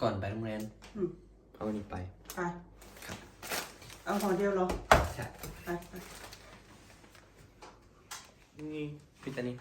ก่อนไปโรงเรียนอืม เอาอันนี้ไป ไปครับ เอาห่อเดียวเหรอใช่ไปไปนี่พิตานี่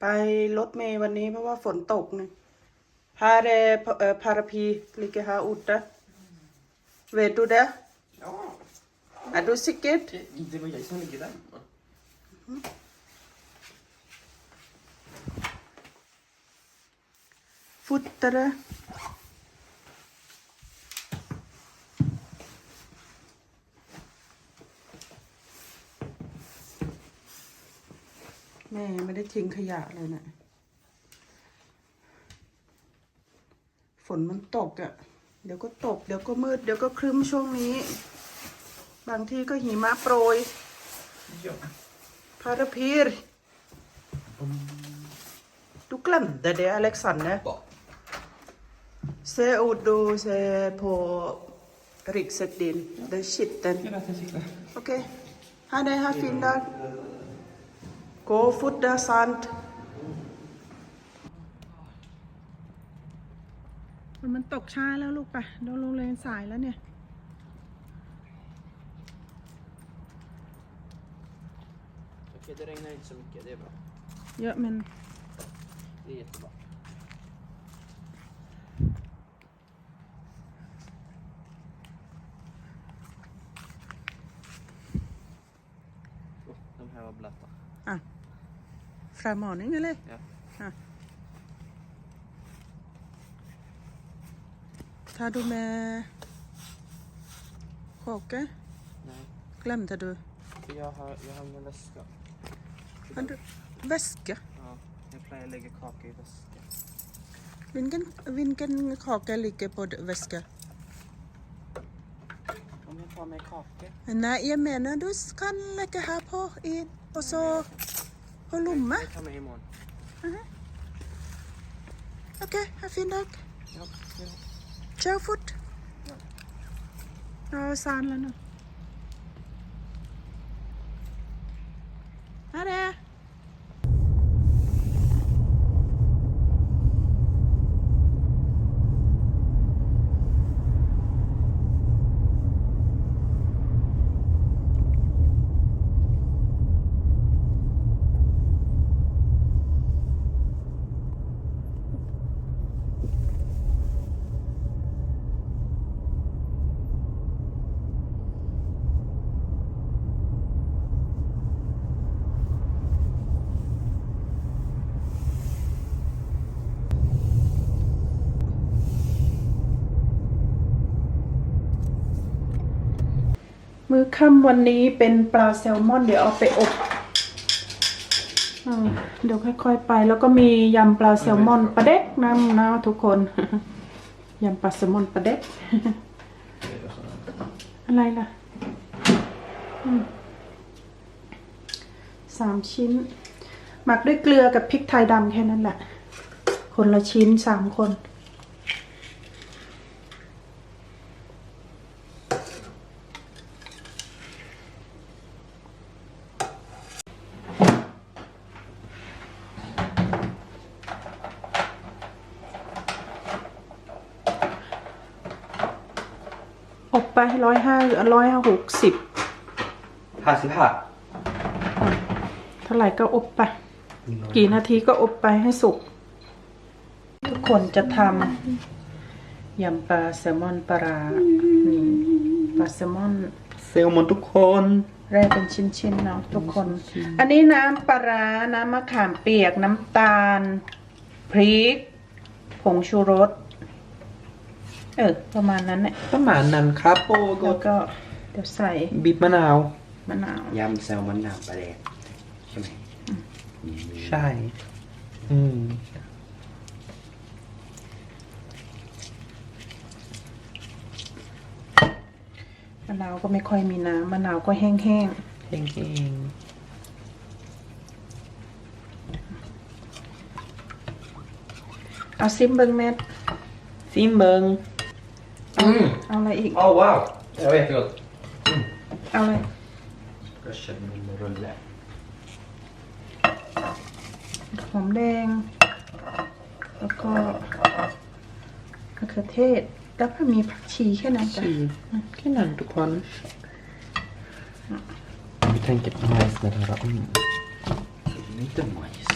ไปรถเมย์วันนี้เพราะว่าฝนตกนะพาเรเอ่อพาราพีลิกฮาอุตะเวดูเดะ Ja, อะดูสิกิต det, det var jag som ligger där. ฟุตเตอร์แม่ไม่ได้ทิ้งขยะเลยนะฝนมันตกอะ่ะ เดี๋ยวก็ตก เดี๋ยวก็มืด เดี๋ยวก็ครึ้มช่วงนี้ บางที่ก็หิมะโปรยพาราพีรดูกลัมแต่เดอเล็กซันนะเซอุดูเซโพริกเซดินเดชิตเตนโอเคฮาเดฮาฟินดาโกฟุตดาซันต์มันตกช้าแล้วลูกไปโดนโรงเรียนสายแล้วเนี่ย Okej, det regnar inte så mycket. Det är bra. เยอะมัน Det är jättebra. Oh, de här var blöta. อะฟรามอนิ่งเลย Ja. อะ Tar du med kaka? Nej, Glömde du? för jag har, jag har ingen väska. Har du väska? Ja, jag plejer lägga kaka i väska. Vilken, vilken kaka ligger på väskan? Om jag tar med kaka? Nej, jag menar du kan lägga här på i och så på lomma. Jag tar med imorgon. Okej, ha fin dag. Ja, ja. Kör fort. Ja, san nu. Ha det. มื้อ ค่ำวันนี้เป็นปลาแซลมอน เดี๋ยวเอาไปอบอเดี๋ยวค่อยๆไป แล้วก็มียำปลาแซลมอนปลาเด็กน้ำนะทุกคนยำปลาแซลมอนปลาเด็กอะไรล่ะสามชิ้น หมักด้วยเกลือกับพริกไทยดำแค่นั้นแหละ คนละชิ้นสามคน ไปร้อยห้าร้อยหกสิบ Här ser vi här. เท่าไหร่ก็อบไป กี่นาทีก็อบไปให้สุก ทุกคนจะทำยำปลาแซลมอนปลาร้านี่ปลาแซลมอน Salmon ทุกคนแร่เป็นชิ้นๆเนาะทุกคน อันนี้น้ำปลาร้าน้ำมะขามเปียก น้ำตาล พริก ผงชูรส เออประมาณนั้นแหละประมาณนั้นครับโอ้แล้วก็เดี๋ยวใส่บีบมะนาว มะนาว ยำแซลมอนน้ำปลาแดกใช่ไหมใช่ อืม มะนาวก็ไม่ค่อยมีน้ำมะนาวก็แห้งแห้งๆเอาซิมเบิงแมทๆซิมเบิง อืมเอาอะไรอีก Oh wow! Det var jättegott. เอาอะไร Jag känner min rulle. หอมแดง แล้วก็มะเขือเทศ แล้วก็มีผักชีแค่นั้นจ้ะแค่นั้นทุกคน Vi tänker på majs med det här. Mm. Lite majs.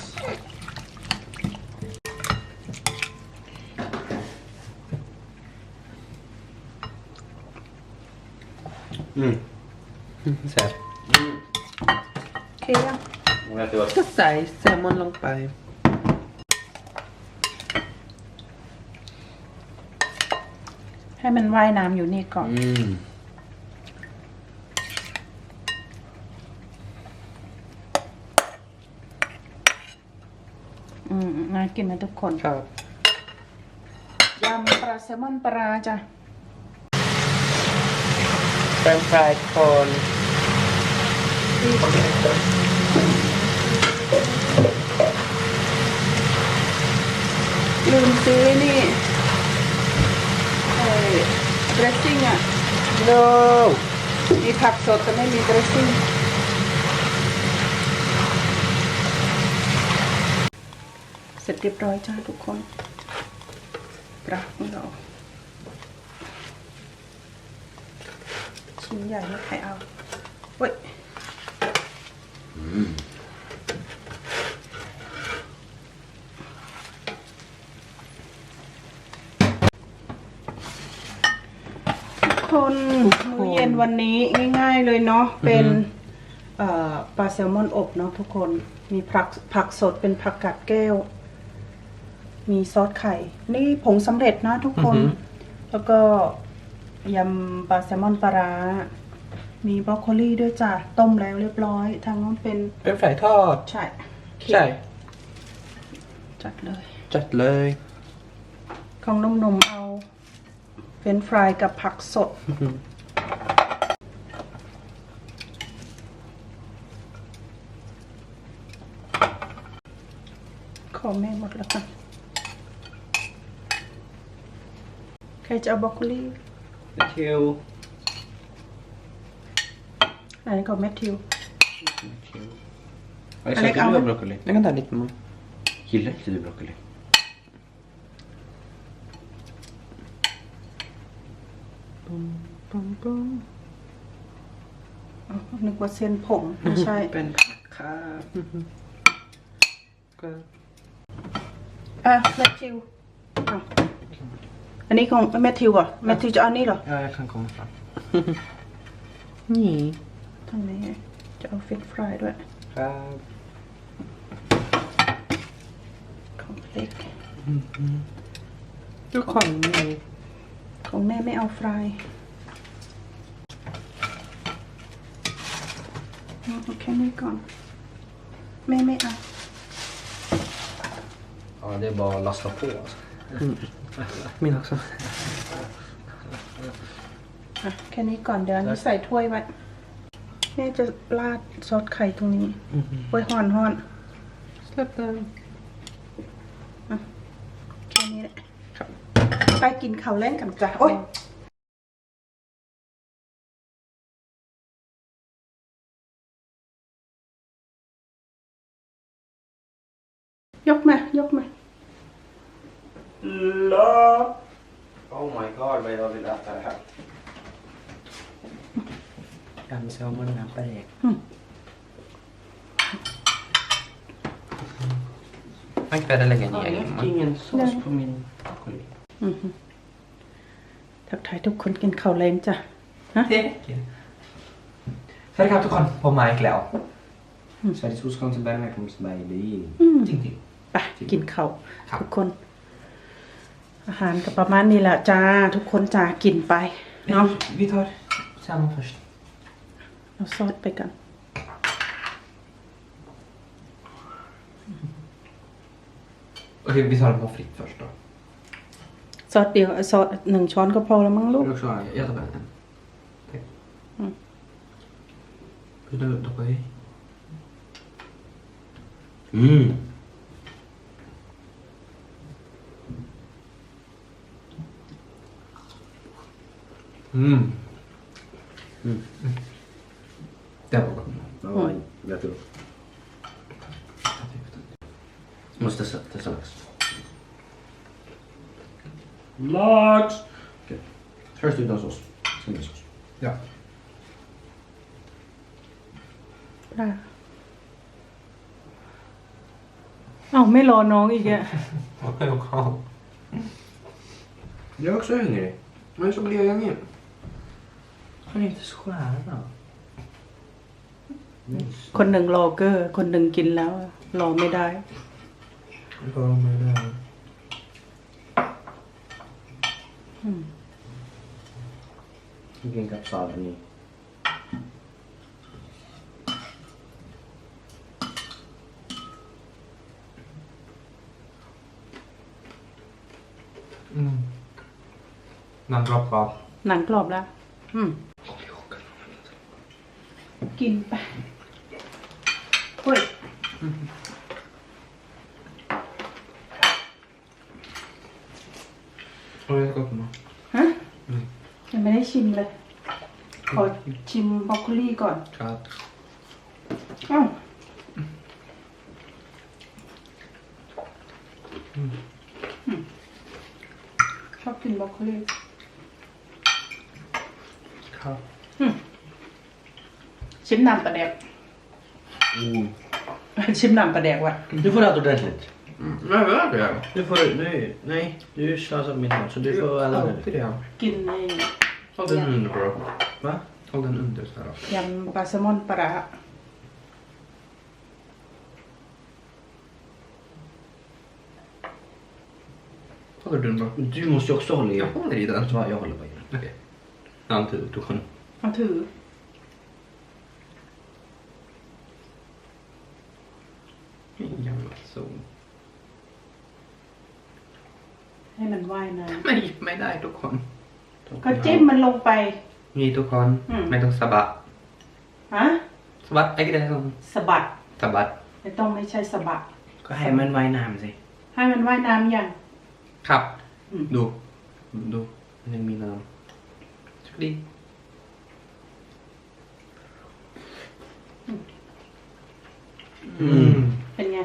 Mm. Så här. โอเคยัง Och jag tror att ก็ใส่แซลมอนลงไป ให้มันว่ายน้ำอยู่นี่ก่อน Mm. อืมน่ากินนะทุกคนครับยำปลาแซลมอนปลาจ้ะ แฟรนช์ฟรายคนลืมซื้อนี่ไอ้ดรสซิ่งอะโนมีผักสดแต่ไม่มีดรสซิ่งเสร็จเรียบร้อยจ้าทุกคนปลาของเรา ชิ้นใหญ่ไม่ใครเอาเว้ยคนมื้อเย็นวันนี้ง่าย ๆเลยเนาะเป็นเอ่อปลาแซลมอนอบเนาะทุกคนมีผักผักสดเป็นผักกาดแก้ว มีซอสไข่ นี่ผงสำเร็จนะทุกคน แล้วก็ ยำปลาแซลมอนปลาร้า มีบรอกโคลีด้วยจ้ะ ต้มแล้วเรียบร้อย ทางนู้นเป็นเป็นฝ่ายทอด ใช่ใช่ จัดเลย จัดเลย ของนมนมๆเอา เป็นฟรายกับผักสด ขอแม่หมดแล้วค่ะ ใครจะเอาบรอกโคลี Matthew. อันนี้ของแมทธิว Alex, Alex, äter du Alex. broccoli? แล้วก็ตัดนิดมั้ง Gillar inte du broccoli? ปุ้มปุ้มปุ้มอ๋อนึกว่าเส้นผมไม่ใช่ เป็นผักครับก็อะแมทธิวอะ อันนี้ของแมทธิวเหรอะแมทธิวจะเอาอันนี้เหรอ Ja, jag kan komma fram. นี่ทางนี้จะเอาเฟรนช์ฟรายด้วยครับของเล็กทุกคนมีของแม่ไม่เอาฟรายอืมเอาแค่นี้ก่อน แม่ไม่เอา Ja, det är bara att lasta på. Alltså. มีหลักสักอะแค่นี้ก่อนเดี๋ยวอันนี้ใส่ถ้วยไว้แม่จะราดซอสไข่ตรงนี้ไว้ห่อนห่อนสลับกันๆแค่นี้แหละไปกินข้าวเล่นกันจ้ะโอ้ยยกมา ยกมา Oh my god, vad jag vill äta det här. ยำแซลมอนน้ำปลาแดก อืม ไม่เคยได้อะไรกัน Jag อย่าง har นี้ haft ingen sås på min broccoli. อือฮึทักทายทุกคนกินข้าวแรงจ้ะฮะ สวัสดีครับทุกคนผมมาอีกแล้ว Sveriges hoskonst Bergman kommer till Berlin. จริง ไปกินข้าวครับ ทุกคน อาหารก็ประมาณนี้แหละจ้า ทุกคนจ้ากินไป ๆ เนาะ vi tar salmon först เอาซอสไปกัน okej vi tar pommes frites först då ซอสเดียวซอสหนึ่งช้อนก็พอแล้วมั้งลูก Vill du också ha en? Jag tar bara en. Tack. Vill du doppa i? Mm. Mm. Det var gott. Jag tror. Måste testa, testa lax. Lax! Okej. Först utan sås, sen med sås. Ja. ได้เอ้าไม่รอน้องอีกอะ Okej, okej. Jag är också hungrig. Men så blev jag med. Han är inte så stjärna. คนหนึ่งรอเกอร์ คนหนึ่งกินแล้ว รอไม่ได้ Bara med det här. อืม Vilken kapsal är ni? Mm. Den droppar. หนังกรอบแล้ว อืม กินไปเฮ้ย Och det är gott med. ฮะยังไม่ได้ชิมเลย ขอชิมบรอกโคลีก่อน Katt. อ้าวอืมชอบกินบรอกโคลี Katt. ชิมน้ำปลาแดก Mm. ชิมน้ำปลาแดกว่ะ Du får äta ordentligt. Nej, vad är det? Du får, nej, nej, du slösar min mat så du får äta Alltid ordentligt. det. กินใน Håll den under bro. Va? Håll den under så här. ยำปลาแซลมอนปลาร้า Håller du den bro? Du måste ju också hålla i. Jag håller i den. Ja, jag håller på i den. Okej. Han tur, tog han. เอาถือ Jävla sol. ให้มันว่ายน้ Men gick mig där tog han. ำก็จิ้มมันลงไป Ni tog han. Mm. Men de sabbat. ฮะ Sabbat, är det som สะบัด sabbat? ไม่ต้องไม่ใช่สะบัด Gå hem en vajnam sig. ให้มันว่ายน้ำยัง Kapp. Mm. Du. Du. Det är mina... Tycker det. Mm. เป็นไง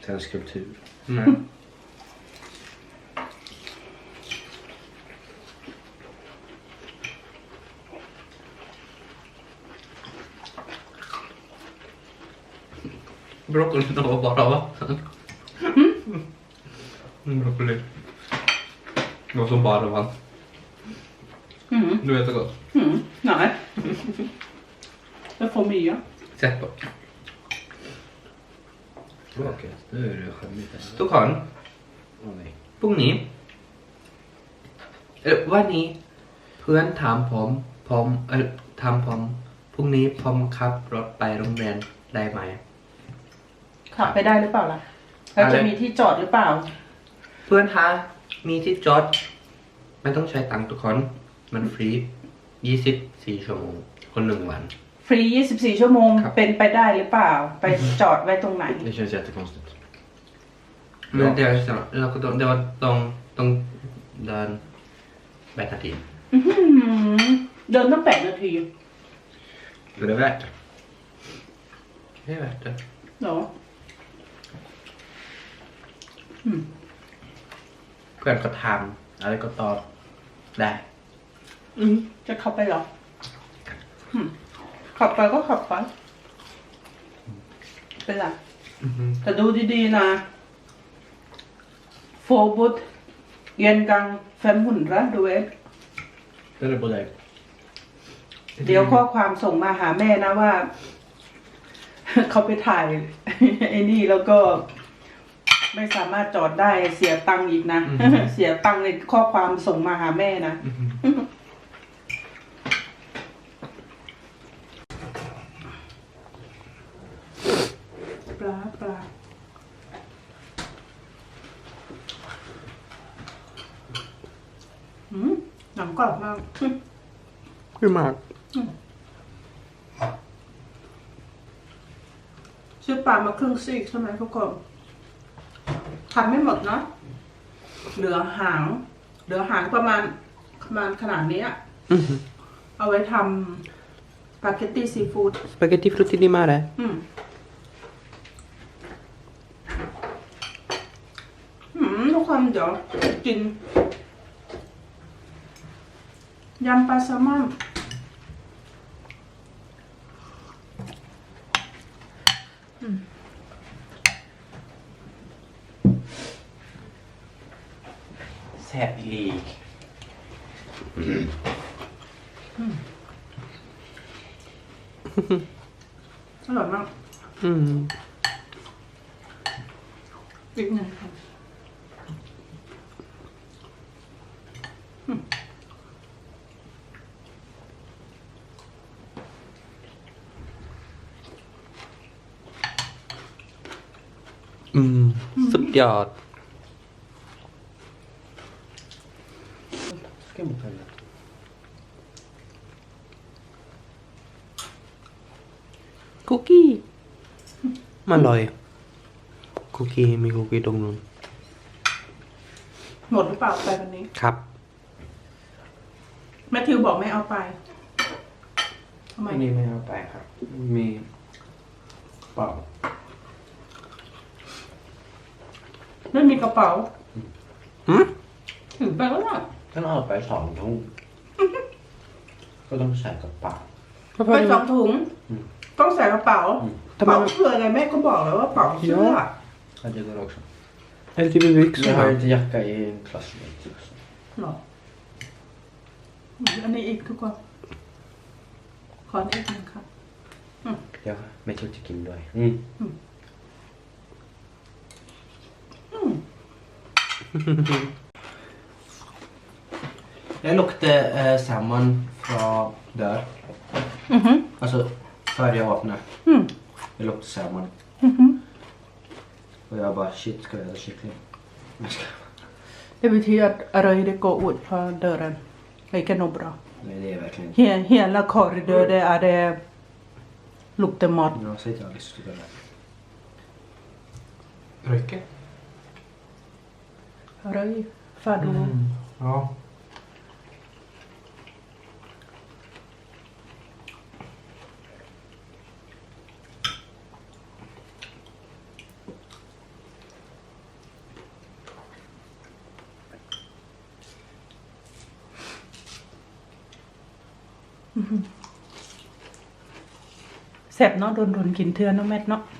Oj. Svensk kultur. Nej. Broccoli var bara vatten. Mm, broccoli. Det var som bara vatten. อืม Du vet det gott. อืมไหนแล้วโฟมีอะ Sätt på. Okej, nu är det skämmigt. här. ทุกคน Åh nej. พรุ่งนี้เออวันนี้เพื่อนถามผม ผมเออถามผมพรุ่งนี้ผมขับรถไปโรงเรียนได้ไหม ขับไปได้หรือเปล่าล่ะแล้วจะอะไรมีที่จอดหรือเปล่า เพื่อนคะมีที่จอดไม่ต้องใช้ตังค์ทุกคน มันฟรียี่สิบสี่ชั่วโมง คนหนึ่งวัน ฟรี 24 ชั่วโมง ครับ เป็นไปได้หรือเปล่า ไปจอดไว้ตรงไหน Det känns jättekonstigt. ไม่เดี๋ยวเราก็ต้องเดี๋ยวต้องต้องเดินแปดนาทีอื้อหือเดินตั้งแปดนาที Är det värt det? ไม่แบบเดินเหรออืมเพื่อนก็ท Ja, det går ta. ำได้อืมจะขับไปเหรออืม ขับไปก็ขับไป เป็นไรอือฮึแต่ดูดีๆนะโฟบุตเย็นกังแฟมหุ่นรัดูเอส Det är på dig. เดี๋ยวข้อความส่งมาหาแม่นะว่า เขาไปถ่าย ไอ้นี่แล้วก็ ไม่สามารถจอดได้เสียตังค์อีกนะเสียตังค์ในข้อความส่งมาหาแม่นะอือฮึ ปลาปลาอืมหนัง กรอบมากคือมากซื้อปลามาครึ่งซีกใช่ไหมทุกคนทำไม่หมดนะเหลือหาง เหลือหางประมาณประมาณขนาดนี้อะเอาไว้ทปาเกตตี้ซีฟู้ด Spaghetti frutti di mare. อืมอืมทุกคนเดี๋ยวกิน ยำปลาแซลมอนแซ่บอีหลีอร่อยมาก Mm. อีกหนึ่งค่ะ Mm. สุด ยอด Ska mot henne. คุกกี้ มันอร่อย คุกกี้ มีคุกกี้ตรงนู้นหมดหรือเปล่าไปวันนี้ ครับ แมทธิวบอกไม่เอาไปทำไมอันนี้ไม่เอาไปครับ มีเปล่า ไม่มีกระเป๋าหืมถือไปแล้วล่ะต้องเอาไปสองทุ่งก็ต้องใส่กระเป๋าไปสองถุงต้องใส่กระเป๋าทำไม เป๋าเพื่ออะไรแม่ก็บอกแล้วว่าเป๋าเสื้อ Ja. Ja, det går också. Eller typ en byxor Jag har va? ett jacka i en klassmate också. หรออืมอันนี้อีกทุกคน ขออันนี้อีกหนึ่งครับ Ja, med tuttikin ด้วย Mm. อื jag luktar eh, salmon från där. Mm -hmm. Alltså före jag vaknade. Mm. Jag lockte salmon. Mm -hmm. Och jag bara shit ska jag äta kyckling? Det betyder att röret går ut från dörren. Det gick nog bra. Nej det är verkligen inte. He hela korridoren mm. är det luktar mat. Ja, säg till Alice. Röjke? Röj, fado. Ja. Sẹp nó đồn đồn kín thưa nó mệt nó. ทา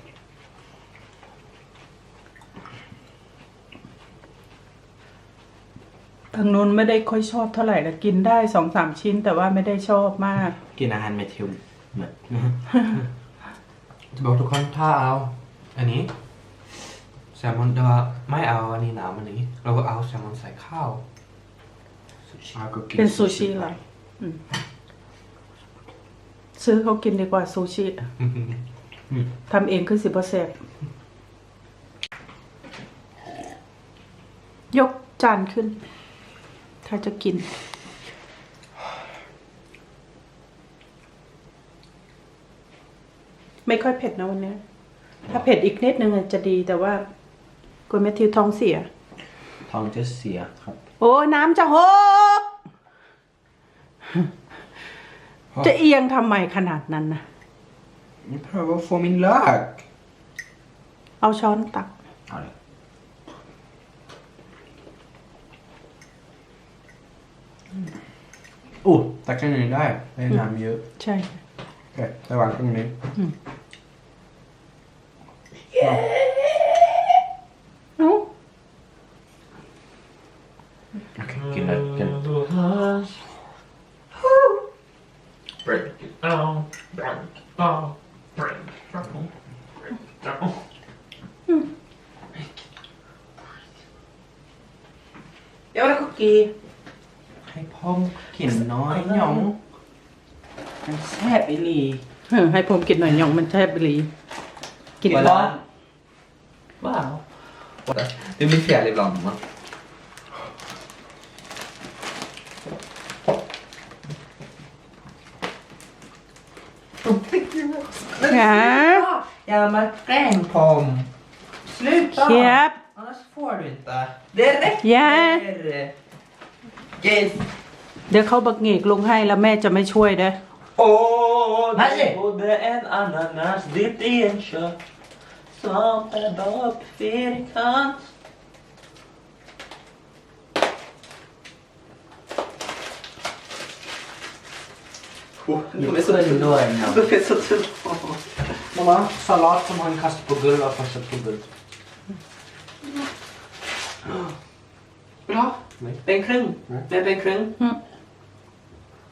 งนู้นไม่ได้ค่อยชอบเท่าไหร่แต่กินได้สองสามชิ้น แต่ว่าไม่ได้ชอบมาก กินอาหารเม็ดทิวเหมือน จะบอกทุกคนถ้าเอา อันนี้ แซลมอนแต่ว่าไม่เอาอันนี้น้ำอันนี้ เราก็เอาแซลมอนใส่ข้าวเอาก็กิเป็นซูชิเหรออืมซื้อเขากินดีกว่าซูชิทำเองคือสิบเปอร์เซ็นยกจานขึ้น ถ้าจะกิน ไม่ค่อยเผ็ดนะวันเนี้ยถ้าเผ็ดอีกนิดนึงอะจะดีแต่ว่า กลัวแมทธิวท้องเสีย ท้องจะเสียครับ โอ้น้ำจะหก จะเอียงทำไมขนาดนั้นนะ Jag prövar att få min lök. เอาช้อนตัก Ja, det. Oh, tack ska ni där. Det är namn ju. ใช่ Okej, det var allt ni. เอ้า Okej, killar. killar. Break it down, break it down, break it down, break it down. เดี๋ยวแล้วคุกกี้ให้พ่อมกินน้อยหยองมันแซ่บอีหลี เออให้ ผมกินหน่อยหยองมันแทบไปรีกิน Voilà. ว้าว Det blir fel ibland va? นะอย่ามาแกล้งผม Sluta! เคียบ Annars får du inte. Det räcker! Ja. Yes! เดี๋ยวเขาบักเงกลงให้แล้วแม่จะไม่ช่วยเด้อ Åh, Hej. det bodde en ananas ditt i en kött som är bara fyrkant. De är så tunna. De är så tunna. Mamma, salat som har en kast på gulv och kastat på gulv. Bra. เป็นครึ่งแม่เป็นครึ่ง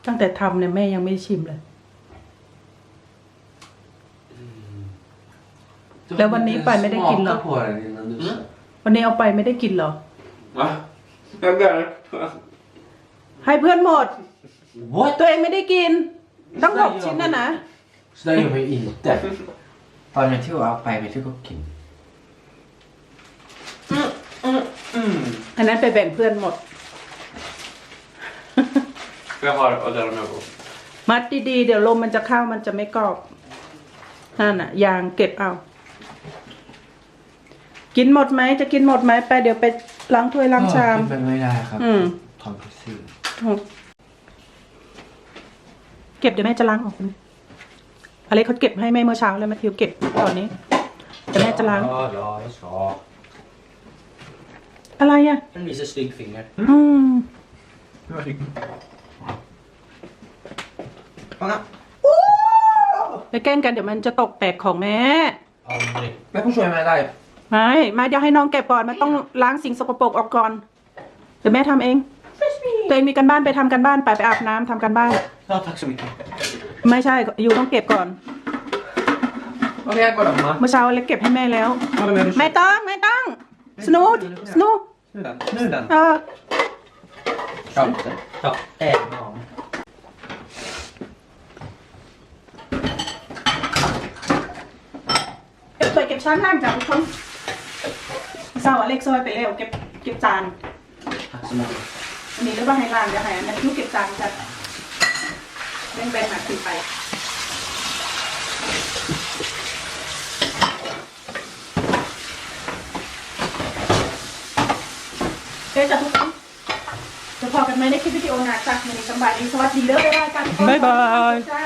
ตั้งแต่ทำเนี่ยแม่ยังไม่ชิมเลย แล้ววันนี้ไปไม่ได้กินเหรอ Smaka på den innan du sa. วันนี้เอาไปไม่ได้กินเหรอ Va? Jag bär. ให้เพื่อนหมด What? ตัวเองไม่ได้กิน ต้องหกชิ้นนะนะ Så det gör man ju inte. ตอนนี้ที่ว่าเอาไปไม่ที่ก็กิน อันนั้นไปแบ่งเพื่อนหมด Jag har och där med på. มัดดีๆ เดี๋ยวลมมันจะเข้ามันจะไม่กรอบ นั่นน่ะยางเก็บเอา กินหมดไหมจะกินหมดไหมไปเดี๋ยวไปล้างถ้วยล้างชามกินไปไม่ได้ครับอืมทองพิซี่เก็บเดี๋ยวแม่จะล้างออกอะไรเขาเก็บให้แม่เมื่อเช้าแล้วแมทธิวเก็บตอนนี้แต่แม่จะล้าง Ja, ja, jag ska. อะไรอะ Den visar stygg finger. อืม ไปแกล้งกันเดี๋ยวมันจะตกแตกของแม่ Aldrig. แม่ผู้ช่วยมาได้ไม่มาเดี๋ยวให้น้องเก็บก่อนมันต้องล้างสิ่งสกปรกออกก่อน เดี๋ยวแม่ทำเอง ตัวเองมีกันบ้านไปทำกันบ้านไปไปอาบน้ำทำกันบ้าน Ja, tack så mycket. ไม่ใช่อยู่ต้องเก็บก่อน โอเคก่อนออกมาเมื่อเช้าเล็กเก็บให้แม่แล้ว Ta det med dig. ไม่ต้องไม่ต้อง สนูดสนูด Nu den. Nu den. เออ ครับ Ja, en gång. เก็บถ้วยเก็บ ชามล่างจ้ะทุกคนเศร้าเล็กซอยไปเร็วเก็บเก็บจานนี่หรือว่าให้ล่างเดี๋ยวให้อันนั้นยุเก็บจานจ้ะแบ่งแบ่งหนักขึ้นไปเดี๋ยวจะทุกคนจะพอกันไหมในคลิปวิดีโอหน้าจ้ะวันนี้สำบายดีสวัสดีเด้อบ๊ายบายกันบ๊ายบายจ้า